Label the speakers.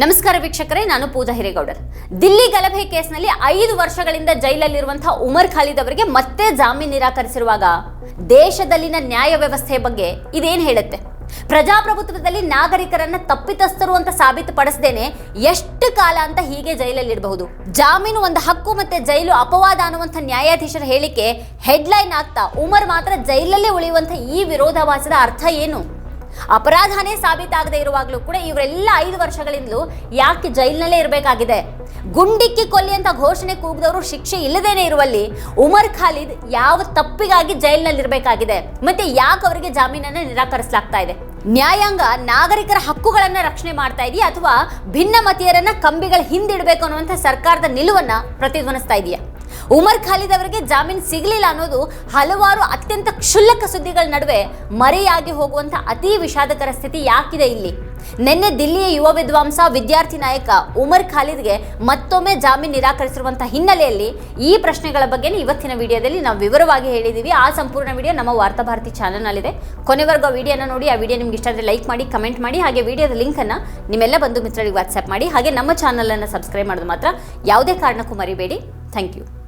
Speaker 1: ನಮಸ್ಕಾರ ವೀಕ್ಷಕರೇ, ನಾನು ಪೂಜಾ ಹಿರೇಗೌಡರ್. ದಿಲ್ಲಿ ಗಲಭೆ ಕೇಸ್ನಲ್ಲಿ ಐದು ವರ್ಷಗಳಿಂದ ಜೈಲಲ್ಲಿರುವಂತಹ ಉಮರ್ ಖಾಲಿದ್ ಅವರಿಗೆ ಮತ್ತೆ ಜಾಮೀನು ನಿರಾಕರಿಸಿರುವಾಗ ದೇಶದಲ್ಲಿನ ನ್ಯಾಯ ವ್ಯವಸ್ಥೆ ಬಗ್ಗೆ ಇದೇನ್ ಹೇಳುತ್ತೆ? ಪ್ರಜಾಪ್ರಭುತ್ವದಲ್ಲಿ ನಾಗರಿಕರನ್ನ ತಪ್ಪಿತಸ್ಥರು ಅಂತ ಸಾಬೀತುಪಡಿಸದೇನೆ ಎಷ್ಟು ಕಾಲ ಅಂತ ಹೀಗೆ ಜೈಲಲ್ಲಿ ಇಡಬಹುದು ಜಾಮೀನು ಒಂದು ಹಕ್ಕು ಮತ್ತೆ ಜೈಲು ಅಪವಾದ ಅನ್ನುವಂಥ ನ್ಯಾಯಾಧೀಶರ ಹೇಳಿಕೆ ಹೆಡ್ಲೈನ್ ಆಗ್ತಾ ಉಮರ್ ಮಾತ್ರ ಜೈಲಲ್ಲೇ ಉಳಿಯುವಂಥ ಈ ವಿರೋಧಾಭಾಸದ ಅರ್ಥ ಏನು? ಅಪರಾಧನೇ ಸಾಬೀತಾಗದೆ ಇರುವಾಗಲೂ ಕೂಡ ಇವರೆಲ್ಲ ಐದು ವರ್ಷಗಳಿಂದಲೂ ಯಾಕೆ ಜೈಲಿನಲ್ಲೇ ಇರಬೇಕಾಗಿದೆ? ಗುಂಡಿಕ್ಕಿ ಕೊಲ್ಲಿ ಅಂತ ಘೋಷಣೆ ಕೂಗಿದವರು ಶಿಕ್ಷೆ ಇಲ್ಲದೇನೆ ಇರುವಲ್ಲಿ ಉಮರ್ ಖಾಲಿದ್ ಯಾವ ತಪ್ಪಿಗಾಗಿ ಜೈಲಿನಲ್ಲಿ ಇರಬೇಕಾಗಿದೆ ಮತ್ತೆ ಯಾಕೆ ಅವರಿಗೆ ಜಾಮೀನನ್ನು ನಿರಾಕರಿಸಲಾಗ್ತಾ ಇದೆ? ನ್ಯಾಯಾಂಗ ನಾಗರಿಕರ ಹಕ್ಕುಗಳನ್ನ ರಕ್ಷಣೆ ಮಾಡ್ತಾ ಇದೆಯಾ ಅಥವಾ ಭಿನ್ನಮತೀಯರನ್ನ ಕಂಬಿಗಳ ಹಿಂದಿಡಬೇಕು ಅನ್ನುವಂಥ ಸರ್ಕಾರದ ನಿಲುವನ್ನ ಪ್ರತಿಧ್ವನಿಸ್ತಾ ಇದೆಯಾ? ಉಮರ್ ಖಾಲಿದ್ ಅವರಿಗೆ ಜಾಮೀನು ಸಿಗಲಿಲ್ಲ ಅನ್ನೋದು ಹಲವಾರು ಅತ್ಯಂತ ಕ್ಷುಲ್ಲಕ ಸುದ್ದಿಗಳ ನಡುವೆ ಮರೆಯಾಗಿ ಹೋಗುವಂಥ ಅತಿ ವಿಷಾದಕರ ಸ್ಥಿತಿ ಯಾಕಿದೆ ಇಲ್ಲಿ? ನಿನ್ನೆ ದಿಲ್ಲಿಯ ಯುವ ವಿದ್ವಾಂಸ, ವಿದ್ಯಾರ್ಥಿ ನಾಯಕ ಉಮರ್ ಖಾಲಿದ್ಗೆ ಮತ್ತೊಮ್ಮೆ ಜಾಮೀನು ನಿರಾಕರಿಸಿರುವಂತಹ ಹಿನ್ನೆಲೆಯಲ್ಲಿ ಈ ಪ್ರಶ್ನೆಗಳ ಬಗ್ಗೆ ಇವತ್ತಿನ ವಿಡಿಯೋದಲ್ಲಿ ನಾವು ವಿವರವಾಗಿ ಹೇಳಿದ್ದೀವಿ ಆ ಸಂಪೂರ್ಣ ವಿಡಿಯೋ ನಮ್ಮ ವಾರ್ತಾಭಾರತಿ ಚಾನಲ್ನಲ್ಲಿದೆ. ಕೊನೆವರೆಗೂ ವಿಡಿಯೋನ ನೋಡಿ, ಆ ವಿಡಿಯೋ ನಿಮ್ಗೆ ಇಷ್ಟ ಆದರೆ ಲೈಕ್ ಮಾಡಿ, ಕಮೆಂಟ್ ಮಾಡಿ, ಹಾಗೆ ವಿಡಿಯೋದ ಲಿಂಕನ್ನು ನಿಮ್ಮೆಲ್ಲ ಬಂಧು ಮಿತ್ರರಿಗೆ ವಾಟ್ಸ್ಆ್ಯಪ್ ಮಾಡಿ, ಹಾಗೆ ನಮ್ಮ ಚಾನಲನ್ನು ಸಬ್ಸ್ಕ್ರೈಬ್ ಮಾಡೋದು ಮಾತ್ರ. ಯಾವುದೇ ಕಾರಣಕ್ಕೂ ಮರಿಬೇಡಿ. Thank you.